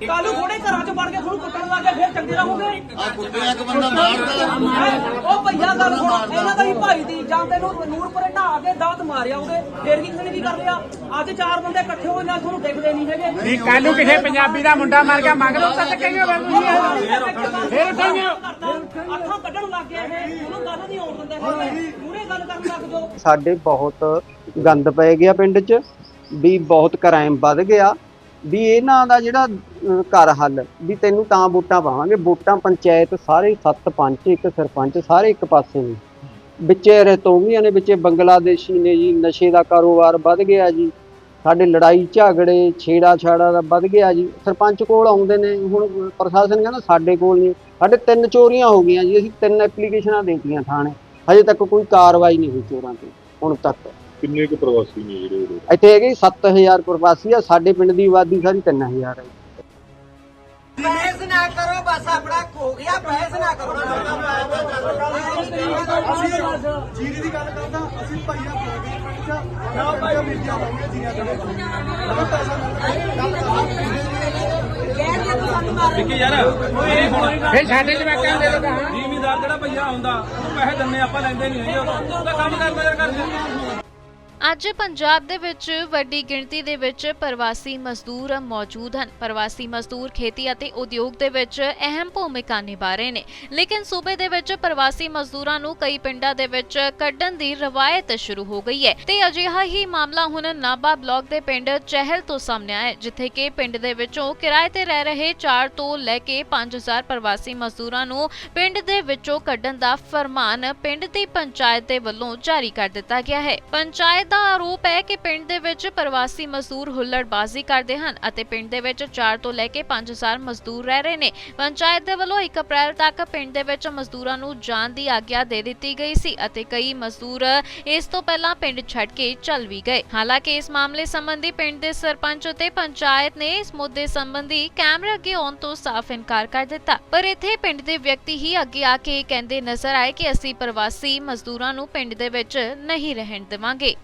ਕੱਲ ਥੋੜੇ ਘਰਾਂ 'ਚ ਵੜ ਕੇ ਤੁਹਾਨੂੰ ਕੁੱਟਣ ਲੱਗ ਗਏ ਫਿਰ ਚੰਗੇ ਰਹੋਗੇ? ਆ ਕੁੱਤੇ ਇੱਕ ਬੰਦਾ ਮਾਰਦਾ ਉਹ ਭਈਆ ਗੱਲ ਸੁਣ ਇਹਨਾਂ ਦਾ ਹੀ ਭਾਈ ਦੀ ਜਾਂ ਤੈਨੂੰ ਨੂਰਪੁਰੇ ਢਾਹ ਕੇ ਦਾਤ ਮਾਰਿਆ ਉਹਦੇ ਫਿਰ ਕੀ ਕਿਸੇ ਨੇ ਕੀ ਕਰ ਲਿਆ। ਅੱਜ ਚਾਰ ਬੰਦੇ ਇਕੱਠੇ ਹੋਏ ਨਾਲ ਤੁਹਾਨੂੰ ਦੇਖਦੇ ਨਹੀਂ ਹੈਗੇ। ਵੀ ਕੱਲ ਨੂੰ ਕਿਸੇ ਪੰਜਾਬੀ ਦਾ ਮੁੰਡਾ ਮਰ ਗਿਆ ਮੰਗ ਲਓ ਤਾਂ ਕਹੀਓ ਫਿਰ ਕਹੀਓ ਅੱਖਾਂ ਕੱਢਣ ਲੱਗ ਗਿਆ ਇਹ ਉਹਨੂੰ ਗੱਲ ਨਹੀਂ ਆਉਣ ਦਿੰਦੇ ਹੈਗੇ। ਮੂਰੇ ਗੱਲ ਕਰਨ ਲੱਗ ਜਾਓ। ਸਾਡੇ ਬਹੁਤ ਗੰਦ ਪੈ ਗਿਆ ਪਿੰਡ 'ਚ ਵੀ ਬਹੁਤ ਕ੍ਰਾਈਮ ਵੱਧ ਗਿਆ। ਵੀ ਇਹਨਾਂ ਦਾ ਜਿਹੜਾ ਘਰ ਹੱਲ, ਵੀ ਤੈਨੂੰ ਤਾਂ ਵੋਟਾਂ ਪਾਵਾਂਗੇ, ਵੋਟਾਂ ਪੰਚਾਇਤ ਸਾਰੇ ਸੱਤ ਪੰਚ ਇੱਕ ਸਰਪੰਚ ਸਾਰੇ ਇੱਕ ਪਾਸੇ ਨੇ। ਵਿੱਚੇ ਰਤੋਮੀਆਂ ਨੇ ਵਿੱਚੇ ਬੰਗਲਾਦੇਸ਼ੀ ਨੇ ਜੀ, ਨਸ਼ੇ ਦਾ ਕਾਰੋਬਾਰ ਵੱਧ ਗਿਆ ਜੀ। ਸਾਡੇ ਲੜਾਈ ਝਗੜੇ, ਛੇੜਾ ਛਾੜਾ ਦਾ ਵੱਧ ਗਿਆ ਜੀ। ਸਰਪੰਚ ਕੋਲ ਆਉਂਦੇ ਨੇ, ਹੁਣ ਪ੍ਰਸ਼ਾਸਨ ਕਹਿੰਦਾ ਸਾਡੇ ਕੋਲ ਨਹੀਂ। ਸਾਡੇ ਤਿੰਨ ਚੋਰੀਆਂ ਹੋ ਗਈਆਂ ਜੀ, ਅਸੀਂ ਤਿੰਨ ਐਪਲੀਕੇਸ਼ਨਾਂ ਦੇਤੀਆਂ ਥਾਣੇ। ਹਜੇ ਤੱਕ ਕੋਈ ਕਾਰਵਾਈ ਨਹੀਂ ਹੋਈ ਚੋਰਾਂ ਤੇ, ਹੁਣ ਤੱਕ। ਕਿੰਨੇ ਕੁ ਪ੍ਰਵਾਸੀ ਨੇ ਜਿਹੜੇ ਉਰੇ? ਇੱਥੇ ਹੈਗੇ 7000 ਪ੍ਰਵਾਸੀ ਆ ਸਾਡੇ ਪਿੰਡ ਦੀ ਆਬਾਦੀ ਸਾਰੀ 3000 ਹੈ ਬਹਿਸ ਨਾ ਕਰੋ ਬਸ ਆਪਣਾ ਖੋ ਗਿਆ ਬਹਿਸ ਨਾ ਕਰੋ। ਜੀਰੀ ਦੀ ਗੱਲ ਕਰਦਾ ਅਸੀਂ ਭਾਈਆ ਬੋਲਦੇ ਨਾ ਭਾਈਆ ਮਿਰਜਾ ਲਾਉਂਗੇ ਜੀਰੀਆਂ ਦੇ ਨਾ ਪੈਸਾ ਫਿਰ ਸਾਡੇ ਜਵਾਕਾਂ ਦੇ ਲਗਾ ਜ਼ਿਮੀਦਾਰ ਜਿਹੜਾ ਭਈਆ ਆਉਂਦਾ ਉਹ ਪੈਸੇ ਦਿੰਨੇ ਆਪਾਂ ਲੈਂਦੇ ਨਹੀਂ ਹੈਗੇ ਉਹਦਾ ਕੰਮ ਕਰਦਾ ਯਾਰ ਘਰ ਚ ਅੱਜ ਪੰਜਾਬ ਦੇ ਵਿੱਚ ਵੱਡੀ ਗਿਣਤੀ ਦੇ ਵਿੱਚ ਪ੍ਰਵਾਸੀ ਮਜ਼ਦੂਰ ਮੌਜੂਦ ਹਨ। ਪ੍ਰਵਾਸੀ ਮਜ਼ਦੂਰ ਖੇਤੀ ਅਤੇ ਉਦਯੋਗ ਦੇ ਵਿੱਚ ਅਹਿਮ ਭੂਮਿਕਾ ਨਿਭਾ ਰਹੇ ਨੇ। ਲੇਕਿਨ ਸੂਬੇ ਦੇ ਵਿੱਚ ਪ੍ਰਵਾਸੀ ਮਜ਼ਦੂਰਾਂ ਨੂੰ ਕਈ ਪਿੰਡਾਂ ਦੇ ਵਿੱਚ ਕੱਢਣ ਦੀ ਰਵਾਇਤ ਸ਼ੁਰੂ ਹੋ ਗਈ ਹੈ ਤੇ ਅਜਿਹਾ ਹੀ ਮਾਮਲਾ ਹੁਣ ਨਾਬਾ ਬਲਾਕ ਦੇ ਪਿੰਡ ਚਹਿਲ ਤੋਂ ਸਾਹਮਣੇ ਆਇਆ ਜਿੱਥੇ ਕਿ ਪਿੰਡ ਦੇ ਵਿੱਚੋਂ ਕਿਰਾਏ ਤੇ ਰਹਿ ਰਹੇ 4 ਤੋਂ ਲੈ ਕੇ 5000 ਪ੍ਰਵਾਸੀ ਮਜ਼ਦੂਰਾਂ ਨੂੰ ਪਿੰਡ ਦੇ ਵਿੱਚੋਂ ਕੱਢਣ ਦਾ ਫਰਮਾਨ ਪਿੰਡ ਦੀ ਪੰਚਾਇਤ ਦੇ ਵੱਲੋਂ ਜਾਰੀ ਕਰ ਦਿੱਤਾ ਗਿਆ ਹੈ। ਪੰਚਾਇਤ ਦਾ ਆਰੋਪ ਹੈ ਕਿ ਪਿੰਡ ਦੇ ਵਿੱਚ ਪ੍ਰਵਾਸੀ ਮਜ਼ਦੂਰ ਹੁੱਲੜਬਾਜ਼ੀ ਕਰਦੇ ਹਨ ਅਤੇ ਪਿੰਡ ਦੇ ਵਿੱਚ 4 ਤੋਂ ਲੈ ਕੇ 5000 ਮਜ਼ਦੂਰ ਰਹਿ ਰਹੇ ਨੇ। ਪੰਚਾਇਤ ਦੇ ਵੱਲੋਂ 1 ਅਪ੍ਰੈਲ ਤੱਕ ਪਿੰਡ ਦੇ ਵਿੱਚ ਮਜ਼ਦੂਰਾਂ ਨੂੰ ਜਾਣ ਦੀ ਆਗਿਆ ਦੇ ਦਿੱਤੀ ਗਈ ਸੀ ਅਤੇ ਕਈ ਮਜ਼ਦੂਰ ਇਸ ਤੋਂ ਪਹਿਲਾਂ ਪਿੰਡ ਛੱਡ ਕੇ ਚੱਲ ਵੀ ਗਏ। ਹਾਲਾਂਕਿ ਇਸ ਮਾਮਲੇ ਸੰਬੰਧੀ ਪਿੰਡ ਦੇ ਸਰਪੰਚ ਅਤੇ ਪੰਚਾਇਤ ਨੇ ਇਸ ਮੁੱਦੇ ਸੰਬੰਧੀ ਕੈਮਰਾ ਅੱਗੇ ਆਉਣ ਤੋਂ ਸਾਫ਼ ਇਨਕਾਰ ਕਰ ਦਿੱਤਾ। ਪਰ ਇੱਥੇ ਪਿੰਡ ਦੇ ਵਿਅਕਤੀ ਹੀ ਅੱਗੇ ਆ ਕੇ ਕਹਿੰਦੇ ਨਜ਼ਰ ਆਏ ਕਿ ਅਸੀਂ ਪ੍ਰਵਾਸੀ ਮਜ਼ਦੂਰਾਂ ਨੂੰ ਪਿੰਡ ਦੇ ਵਿੱਚ ਨਹੀਂ ਰਹਿਣ ਦੇਵਾਂਗੇ।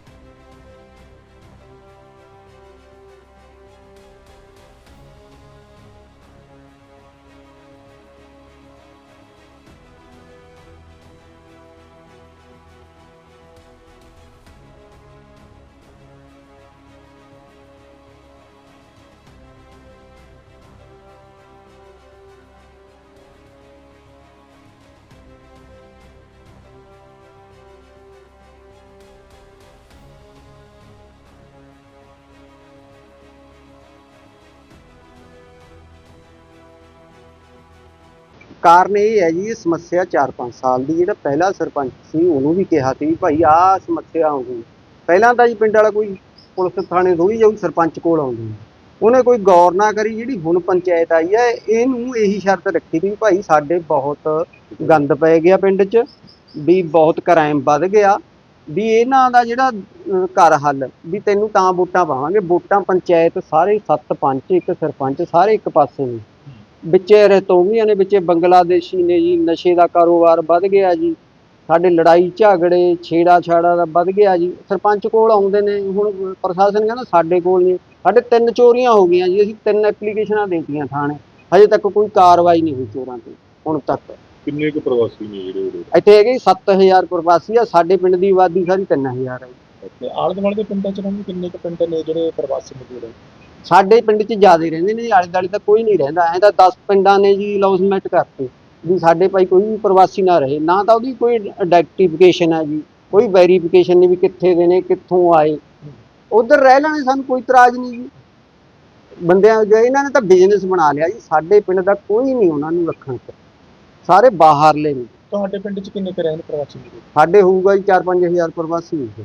ਕਾਰਨ ਇਹ ਹੈ ਜੀ ਸਮੱਸਿਆ 4-5 ਸਾਲ ਦੀ, ਜਿਹੜਾ ਪਹਿਲਾ ਸਰਪੰਚ ਸੀ, ਉਹਨੂੰ ਵੀ ਕਿਹਾ ਸੀ ਵੀ ਭਾਈ ਆਹ ਸਮੱਸਿਆ ਆਉਂਦੀ ਪਹਿਲਾਂ ਤਾਂ ਜੀ ਪਿੰਡ ਵਾਲਾ ਕੋਈ ਪੁਲਿਸ ਥਾਣੇ ਥੋੜੀ ਜਾਊ ਸਰਪੰਚ ਕੋਲ ਆਉਂਦੀ ਉਹਨੇ ਕੋਈ ਗੌਰ ਨਾ ਕਰੀ, ਜਿਹੜੀ ਹੁਣ ਪੰਚਾਇਤ ਆਈ ਹੈ, ਇਹਨੂੰ ਇਹੀ ਸ਼ਰਤ ਰੱਖੀ ਸੀ ਵੀ ਭਾਈ ਸਾਡੇ ਬਹੁਤ ਗੰਦ ਪੈ ਗਿਆ ਪਿੰਡ 'ਚ, ਵੀ ਬਹੁਤ ਕ੍ਰਾਈਮ ਵੱਧ ਗਿਆ, ਵੀ ਇਹਨਾਂ ਦਾ ਜਿਹੜਾ ਘਰ ਹੱਲ, ਵੀ ਤੈਨੂੰ ਤਾਂ ਵੋਟਾਂ ਪਾਵਾਂਗੇ, ਵੋਟਾਂ ਪੰਚਾਇਤ ਸਾਰੇ ਸੱਤ ਪੰਚ ਇੱਕ ਸਰਪੰਚ ਸਾਰੇ ਇੱਕ ਪਾਸੇ ਨੇ। ਵਿੱਚੇ ਰਤੋਮੀਆਂ ਨੇ ਵਿੱਚੇ ਬੰਗਲਾਦੇਸ਼ੀ ਨੇ ਜੀ ਨਸ਼ੇ ਦਾ ਕਾਰੋਬਾਰ ਵੱਧ ਗਿਆ ਜੀ। ਸਾਡੇ ਲੜਾਈ ਝਗੜੇ ਛੇੜਾ ਛਾੜਾ ਦਾ ਵੱਧ ਗਿਆ ਜੀ। ਸਰਪੰਚ ਕੋਲ ਆਉਂਦੇ ਨੇ ਹੁਣ ਪ੍ਰਸ਼ਾਸਨ ਕਹਿੰਦਾ ਸਾਡੇ ਕੋਲ ਨਹੀਂ। ਸਾਡੇ ਤਿੰਨ ਚੋਰੀਆਂ ਹੋ ਗਈਆਂ ਜੀ ਅਸੀਂ ਤਿੰਨ ਐਪਲੀਕੇਸ਼ਨਾਂ ਦੇਤੀਆਂ ਥਾਣੇ। ਹਜੇ ਤੱਕ ਕੋਈ ਕਾਰਵਾਈ ਨਹੀਂ ਹੋਈ ਚੋਰਾਂ ਤੇ ਹੁਣ ਤੱਕ। ਕਿੰਨੇ ਕੁ ਪ੍ਰਵਾਸੀ ਨੇ ਜਿਹੜੇ ਉਰੇ? ਇੱਥੇ ਹੈਗੇ 7000 ਪ੍ਰਵਾਸੀ ਆ ਸਾਡੇ ਪਿੰਡ ਦੀ ਆਬਾਦੀ ਸਾਰੀ 3000 ਹੈ ਆਲੇ ਦੁਆਲੇ ਦੇ ਪਿੰਡਾਂ ਚ ਰਹਿੰਦੇ ਕਿੰਨੇ ਕੁ ਪਿੰਡ ਨੇ ਜਿਹੜੇ ਪ੍ਰਵਾਸੀ ਮਜ਼ਦੂਰ ਨੇ ਸਾਡੇ ਪਿੰਡ 'ਚ ਜ਼ਿਆਦਾ ਰਹਿੰਦੇ ਨੇ ਆਲੇ ਦੁਆਲੇ ਤਾਂ ਕੋਈ ਨਹੀਂ ਰਹਿੰਦਾ। ਐਂ ਤਾਂ 10 ਪਿੰਡਾਂ ਨੇ ਜੀ ਲੌਸਮੈਂਟ ਕਰਤੇ। ਵੀ ਸਾਡੇ ਭਾਈ ਕੋਈ ਵੀ ਪ੍ਰਵਾਸੀ ਨਾ ਰਹੇ ਨਾ ਤਾਂ ਉਹਦੀ ਕੋਈ ਆਈਡੈਂਟੀਫਿਕੇਸ਼ਨ ਹੈ ਜੀ ਕੋਈ ਵੈਰੀਫਿਕੇਸ਼ਨ ਨਹੀਂ ਵੀ ਕਿੱਥੇ ਦੇ ਨੇ ਕਿੱਥੋਂ ਆਏ। ਉਧਰ ਰਹਿ ਲੈਣੇ ਸਾਨੂੰ ਕੋਈ ਇਤਰਾਜ਼ ਨਹੀਂ ਜੀ। ਬੰਦਿਆਂ ਜੋ ਇਹਨਾਂ ਨੇ ਤਾਂ ਬਿਜ਼ਨਸ ਬਣਾ ਲਿਆ ਜੀ ਸਾਡੇ ਪਿੰਡ ਦਾ ਕੋਈ ਨਹੀਂ ਉਹਨਾਂ ਨੂੰ ਰੱਖਣ ਚ ਸਾਰੇ ਬਾਹਰਲੇ ਨੇ। ਤੁਹਾਡੇ ਪਿੰਡ ਚ ਕਿੰਨੇ ਕੁ ਰਹਿਣ ਪ੍ਰਵਾਸੀ ਸਾਡੇ ਹੋਊਗਾ ਜੀ 4-5000 ਪ੍ਰਵਾਸੀ ਹੋਊਗੇ।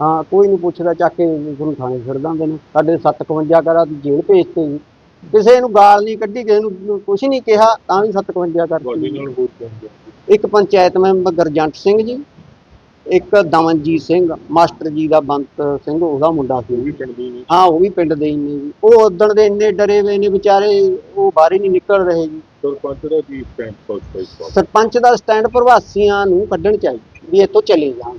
ਹਾਂ ਕੋਈ ਨਹੀਂ ਪੁੱਛਦਾ ਚੱਕ ਕੇ ਤੁਹਾਨੂੰ ਥਾਣੇ ਛੱਡ ਦਿੰਦੇ ਨੇ। ਸਾਡੇ 751 ਕਰਾ ਜੇਲ੍ਹ ਭੇਜਤੇ ਜੀ। ਕਿਸੇ ਨੂੰ ਗਾਲ ਨਹੀਂ ਕੱਢੀ ਕਿਸੇ ਨੂੰ ਕੁਝ ਨਹੀਂ ਕਿਹਾ ਤਾਂ ਵੀ 57 ਕਰਤੀ ਇੱਕ ਪੰਚਾਇਤ ਮੈਂਬਰ ਗਰਜੰਟ ਸਿੰਘ ਜੀ ਇੱਕ ਦਮਨਜੀਤ ਸਿੰਘ ਮਾਸਟਰ ਜੀ ਦਾ ਬੰਤ ਸਿੰਘ ਉਹਦਾ ਮੁੰਡਾ ਸੀ। ਹਾਂ ਉਹ ਵੀ ਪਿੰਡ ਦੇ ਹੀ ਨੇ ਜੀ। ਉਹ ਉਦਣ ਦੇ ਇੰਨੇ ਡਰੇ ਹੋਏ ਨੇ ਵਿਚਾਰੇ ਉਹ ਬਾਹਰ ਹੀ ਨਹੀਂ ਨਿਕਲ ਰਹੇ ਜੀ। ਸਰਪੰਚ ਦਾ ਕੀ ਸਟੈਂਡ ਸਰਪੰਚ ਦਾ ਸਟੈਂਡ ਪ੍ਰਵਾਸੀਆਂ ਨੂੰ ਕੱਢਣ ਚਾਹੀਦਾ ਵੀ ਇੱਥੋਂ ਚਲੇ ਜਾਣ।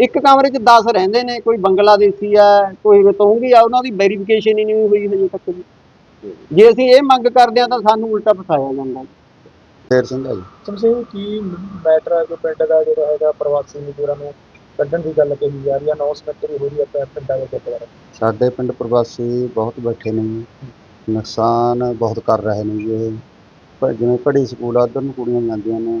ਇੱਕ ਕਮਰੇ 'ਚ 10 ਰਹਿੰਦੇ ਨੇ ਕੋਈ ਬੰਗਲਾਦੇਸ਼ੀ ਆ ਕੋਈ ਰਤੋਂਗੀ ਆ ਉਹਨਾਂ ਦੀ ਵੈਰੀਫਿਕੇਸ਼ਨ ਹੀ ਨਹੀਂ ਹੋਈ ਹਜੇ ਤੱਕ ਜੀ। ਜੇ ਅਸੀਂ ਇਹ ਮੰਗ ਕਰਦੇ ਆ ਤਾਂ ਸਾਨੂੰ ਉਲਟਾ ਫਸਾਇਆ ਜਾਂਦਾ ਫੇਰ ਸਿੰਘ ਆ ਜੀ। ਸਮਝੇ ਕੀ ਮੈਟਰ ਹੈ ਜੋ ਪਿੰਡ ਦਾ ਜਿਹੜਾ ਹੈਗਾ ਪ੍ਰਵਾਸੀ ਮਜ਼ਦੂਰਾਂ ਨੂੰ ਕੱਢਣ ਦੀ ਗੱਲ ਕਹੀ ਜਾ ਰਹੀ ਹੈ ਅਨਾਉਂਸਮੈਂਟ ਵੀ ਹੋ ਰਹੀ ਹੈ ਪਿੰ- ਪਿੰਡਾਂ ਦੇ ਗੁਰਦੁਆਰੇ ਸਾਡੇ ਪਿੰਡ ਪ੍ਰਵਾਸੀ ਬਹੁਤ ਬੈਠੇ ਨੇ ਜੀ। ਨੁਕਸਾਨ ਬਹੁਤ ਕਰ ਰਹੇ ਨੇ ਜੀ ਇਹ। ਜਿਵੇਂ ਪੜ੍ਹੀ ਸਕੂਲ ਆ ਉੱਧਰ ਨੂੰ ਕੁੜੀਆਂ ਜਾਂਦੀਆਂ ਨੇ।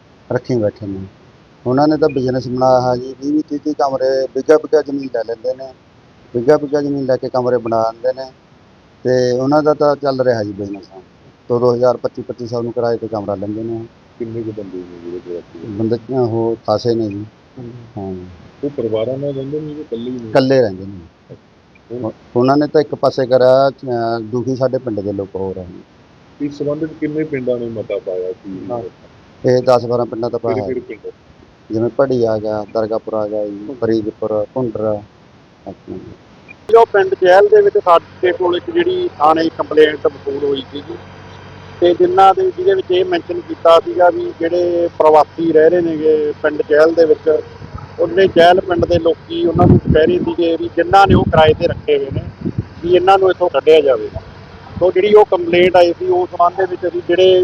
ਰੱਖੀ ਬੈਠੇ ਨੇ। ਉਹਨਾਂ ਨੇ ਤਾਂ ਬਿਜ਼ਨਸ ਬਣਾਇਆ ਹੈ ਜੀ 20 ਵੀਹ 30 ਕਮਰੇ ਬਿੱਗਾ ਬਿੱਗਾ ਜ਼ਮੀਨ ਲੈ ਲੈਂਦੇ ਨੇ। ਬਿੱਗਾ ਬਿੱਗਾ ਜ਼ਮੀਨ ਲੈ ਕੇ ਕਮਰੇ ਬਣਾ ਦਿੰਦੇ ਨੇ। ਤੇ ਉਹਨਾਂ ਦਾ ਤਾਂ ਚੱਲ ਰਿਹਾ ਜੀ ਬਿਜ਼ਨਸ ਦੋ 2000 25 2500 ਨੂੰ ਕਿਰਾਏ ਤੇ ਕਮਰਾ ਲੈਂਦੇ ਨੇ। ਕਿੰਨੇ ਕੁ ਬੰਦੇ ਨੇ ਜਿਹੜੇ ਪ੍ਰਵਾਸੀ ਬੰਦੇ ਉਹ ਖਾਸੇ ਨੇ ਜੀ। ਹਾਂ। ਉਹ ਪਰਿਵਾਰਾਂ ਨਾਲ ਰਹਿੰਦੇ ਨੇ ਕਿ ਇਕੱਲੇ ਹੀ ਇਕੱਲੇ ਰਹਿੰਦੇ ਨੇ। ਉਹ- ਉਹਨਾਂ ਨੇ ਤਾਂ ਇੱਕ ਪਾਸੇ ਕਰਿਆ ਦੁਖੀ ਸਾਡੇ ਪਿੰਡ ਦੇ ਲੋਕ ਹੋ ਰਹੇ ਨੇ ਇਸ ਸੰਬੰਧ ਵਿੱਚ ਕਿੰਨੇ ਪਿੰਡਾਂ ਨੇ ਮਤਾ ਪਾਇਆ ਸੀ? ਇਹ 10 12 ਪਿੰਡਾਂ ਦਾ ਪਾਇਆ ਕਿਹੜੇ ਪਿੰਡ? ਜਿਵੇਂ ਪੜੀ ਆ ਗਿਆ ਦਰਗਾਪੁਰ ਆ ਗਿਆ ਜੀ ਫਰੀਦਪੁਰ ਆਪਣਾ ਜੋ ਪਿੰਡ ਜਹਿਲ ਦੇ ਵਿੱਚ ਸਾਡੇ ਕੋਲ ਇੱਕ ਜਿਹੜੀ ਥਾਣੇ ਕੰਪਲੇਂਟ ਵਸੂਲ ਹੋਈ ਸੀਗੀ ਤੇ ਜਿਨ੍ਹਾਂ ਦੇ ਜਿਹਦੇ ਵਿੱਚ ਇਹ ਮੈਂਸ਼ਨ ਕੀਤਾ ਸੀਗਾ ਵੀ ਜਿਹੜੇ ਪ੍ਰਵਾਸੀ ਰਹਿ ਰਹੇ ਨੇਗੇ ਪਿੰਡ ਜਹਿਲ ਦੇ ਵਿੱਚ ਉਹਨੇ ਜਹਿਲ ਪਿੰਡ ਦੇ ਲੋਕੀ ਉਹਨਾਂ ਨੂੰ ਕਹਿ ਰਹੇ ਸੀਗੇ ਵੀ ਜਿਨ੍ਹਾਂ ਨੇ ਉਹ ਕਿਰਾਏ ਤੇ ਰੱਖੇ ਹੋਏ ਨੇ ਵੀ ਇਹਨਾਂ ਨੂੰ ਇੱਥੋਂ ਕੱਢਿਆ ਜਾਵੇ। ਤੋਂ ਜਿਹੜੀ ਉਹ ਕੰਪਲੇਂਟ ਆਈ ਸੀ ਉਸ ਸੰਬੰਧ ਦੇ ਵਿੱਚ ਅਸੀਂ ਜਿਹੜੇ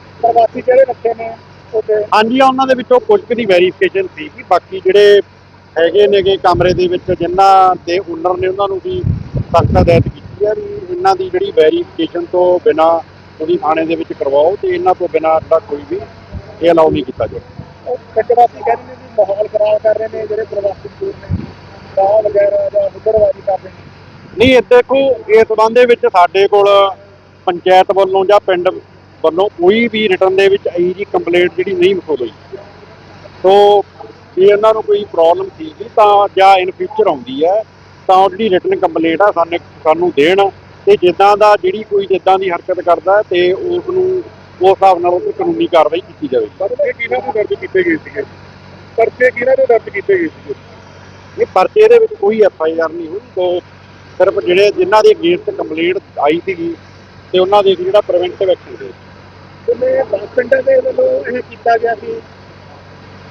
ਪ੍ਰਵਾਸੀ ਜਿਹੜੇ ਰੱਖੇ ਨੇ ਹਾਂਜੀ ਉਹਨਾਂ ਦੇ ਵਿੱਚੋਂ ਕੁਝ ਕੁ ਦੀ ਵੈਰੀਫਿਕੇਸ਼ਨ ਸੀ ਕਿ ਬਾਕੀ ਜਿਹੜੇ ਹੈਗੇ ਨੇਗੇ ਕਮਰੇ ਦੇ ਵਿੱਚ ਜਿਨ੍ਹਾਂ ਦੇ ਓਨਰ ਨੇ ਉਹਨਾਂ ਨੂੰ ਵੀ ਸਖਤ ਹਦਾਇਤ ਕੀਤੀ ਹੈ ਵੀ ਇਹਨਾਂ ਦੀ ਜਿਹੜੀ ਵੈਰੀਫਿਕੇਸ਼ਨ ਤੋਂ ਬਿਨਾ ਉਹਦੀ ਥਾਣੇ ਦੇ ਵਿੱਚ ਕਰਵਾਓ ਤੇ ਇਹਨਾਂ ਤੋਂ ਬਿਨਾ ਜਿਹੜਾ ਕੋਈ ਵੀ ਇਹ ਅਲਾਉ ਨਹੀਂ ਕੀਤਾ ਜਾਵੇ ਕੱਟਵਾਸੀ ਕਹਿੰਦੇ ਨੇ ਵੀ ਮਾਹੌਲ ਖਰਾਬ ਕਰ ਰਹੇ ਨੇ ਜਿਹੜੇ ਪ੍ਰਵਾਸੀ ਮਜ਼ਦੂਰ ਨੇ ਸਾਹ ਵਗੈਰਾ ਜਾਂ ਮੁੱਦਰਵਾਜੀ ਕਰ ਰਹੇ ਨੇ। ਨਹੀਂ ਇਹ ਦੇਖੋ ਇਸ ਸੰਬੰਧ ਦੇ ਵਿੱਚ ਸਾਡੇ ਕੋਲ ਪੰਚਾਇਤ ਵੱਲੋਂ ਜਾਂ ਪਿੰਡ ਵੱਲੋਂ ਕੋਈ ਵੀ ਰਿਟਰਨ ਦੇ ਵਿੱਚ ਇਹੀ ਜੀ ਕੰਪਲੇਂਟ ਜਿਹੜੀ ਨਹੀਂ ਵਸੂਲ ਹੋਈ ਸੋ ਜੇ ਇਹਨਾਂ ਨੂੰ ਕੋਈ ਪ੍ਰੋਬਲਮ ਸੀਗੀ ਤਾਂ ਜਾਂ ਇਨ ਫਿਊਚਰ ਆਉਂਦੀ ਹੈ ਤਾਂ ਉਹ ਜਿਹੜੀ ਰਿਟਰਨ ਕੰਪਲੇਂਟ ਆ ਸਾਨੂੰ ਸਾਨੂੰ ਦੇਣ ਤੇ ਜਿੱਦਾਂ ਦਾ ਜਿਹੜੀ ਕੋਈ ਜਿੱਦਾਂ ਦੀ ਹਰਕਤ ਕਰਦਾ ਤੇ ਉਸ ਨੂੰ ਉਸ ਹਿਸਾਬ ਨਾਲ ਉਹ ਕਾਨੂੰਨੀ ਕਾਰਵਾਈ ਕੀਤੀ ਜਾਵੇ। ਪਰਚੇ ਕਿਹਨਾਂ ਦੇ ਦਰਜ ਕੀਤੇ ਗਏ ਸੀਗੇ? ਪਰਚੇ ਕਿਹਨਾਂ ਦੇ ਦਰਜ ਕੀਤੇ ਗਏ ਸੀਗੇ? ਇਹ ਪਰਚੇ ਦੇ ਵਿੱਚ ਕੋਈ ਐਫ ਆਈ ਆਰ ਨਹੀਂ ਹੋਈ ਤੋਂ ਸਿਰਫ ਜਿਹੜੇ ਜਿਨ੍ਹਾਂ ਦੇ ਅਗੇਂਸਟ ਕੰਪਲੇਂਟ ਆਈ ਸੀਗੀ ਤੇ ਉਹਨਾਂ ਦੇ ਜਿਹੜਾ ਪ੍ਰੀਵੈਂਟਿਵ ਐਕਸ਼ਨ ਦੇ ਕਿੰਨੇ 10 ਪਿੰਡਾਂ ਦੇ ਵੱਲੋਂ ਇਹ ਕੀਤਾ ਗਿਆ ਸੀ।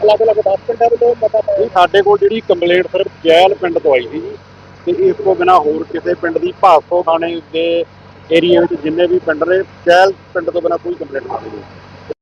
ਅਲੱਗ-ਅਲੱਗ 10 ਪਿੰਡਾਂ ਵੱਲੋਂ ਪਤਾ ਪਾਇਆ ਸਾਡੇ ਕੋਲ ਜਿਹੜੀ ਕੰਪਲੇਂਟ ਸਿਰਫ ਜੈਲ ਪਿੰਡ ਤੋਂ ਆਈ ਸੀ ਤੇ ਇਸ ਤੋਂ ਬਿਨਾ ਹੋਰ ਕਿਸੇ ਪਿੰਡ ਦੀ ਭਾਸੋ ਥਾਣੇ ਦੇ ਏਰੀਆ ਵਿੱਚ ਜਿੰਨੇ ਵੀ ਪਿੰਡ ਨੇ, ਜੈਲ ਪਿੰਡ ਤੋਂ ਬਿਨਾ ਕੋਈ ਕੰਪਲੇਂਟ ਨਹੀਂ ਆਈ।